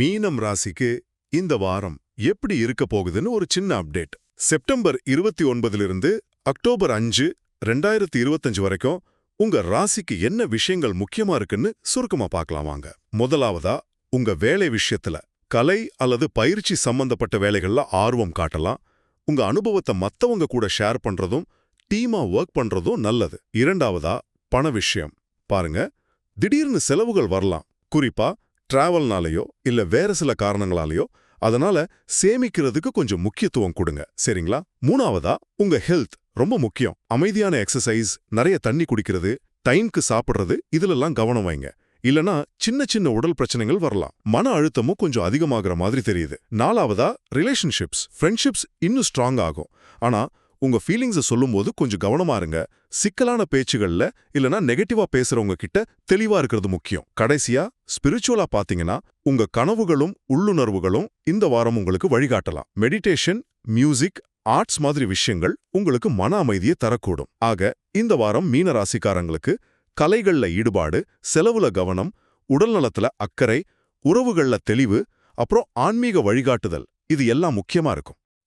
மீனம் ராசிக்கு இந்த வாரம் எப்படி இருக்க போகுதுன்னு ஒரு சின்ன அப்டேட். செப்டம்பர் இருபத்தி ஒன்பதிலிருந்து அக்டோபர் அஞ்சு ரெண்டாயிரத்தி இருபத்தஞ்சு வரைக்கும் உங்க ராசிக்கு என்ன விஷயங்கள் முக்கியமா இருக்குன்னு சுருக்கமா பார்க்கலாம் வாங்க. முதலாவதா உங்க வேலை விஷயத்துல கலை அல்லது பயிற்சி சம்பந்தப்பட்ட வேலைகள்ல ஆர்வம் காட்டலாம். உங்க அனுபவத்தை மத்தவங்க கூட ஷேர் பண்றதும் டீமா ஒர்க் பண்றதும் நல்லது. இரண்டாவதா பண விஷயம். பாருங்க திடீர்னு செலவுகள் வரலாம். குறிப்பா டிராவல்னாலேயோ இல்ல வேற சில காரணங்களாலேயோ அதனால சேமிக்கிறதுக்கு கொஞ்சம் முக்கியத்துவம் கொடுங்க. சரிங்களா? மூணாவதா உங்க ஹெல்த் ரொம்ப முக்கியம். அமைதியான எக்ஸசைஸ் நிறைய தண்ணி குடிக்கிறது டைம்க்கு சாப்பிடுறது இதுலெல்லாம் கவனம் வைங்க. இல்லனா சின்ன சின்ன உடல் பிரச்சனைகள் வரலாம். மன அழுத்தமும் கொஞ்சம் அதிகமாகிற மாதிரி தெரியுது. நாலாவதா ரிலேஷன்ஷிப்ஸ் ஃப்ரெண்ட்ஷிப்ஸ் இன்னும் ஸ்ட்ராங் ஆகும். ஆனா உங்க ஃபீலிங்ஸை சொல்லும்போது கொஞ்சம் கவனமா இருங்க. சிக்கலான பேச்சுகள்ல இல்லனா நெகட்டிவா பேசுறவங்க கிட்ட தெளிவா இருக்கிறது முக்கியம். கடைசியா ஸ்பிரிச்சுவலா பாத்தீங்கன்னா உங்க கனவுகளும் உள்ளுணர்வுகளும் இந்த வாரம் உங்களுக்கு வழிகாட்டலாம். மெடிடேஷன் மியூசிக் ஆர்ட்ஸ் மாதிரி விஷயங்கள் உங்களுக்கு மன அமைதியை தரக்கூடும். ஆக இந்த வாரம் மீன ராசிக்காரங்களுக்கு கலைகள்ல ஈடுபாடு செலவுல கவனம் உடல்நலத்துல அக்கறை உறவுகள்ல தெளிவு அப்புறம் ஆன்மீக வழிகாட்டுதல். இது எல்லாம் முக்கியமா இருக்கும்.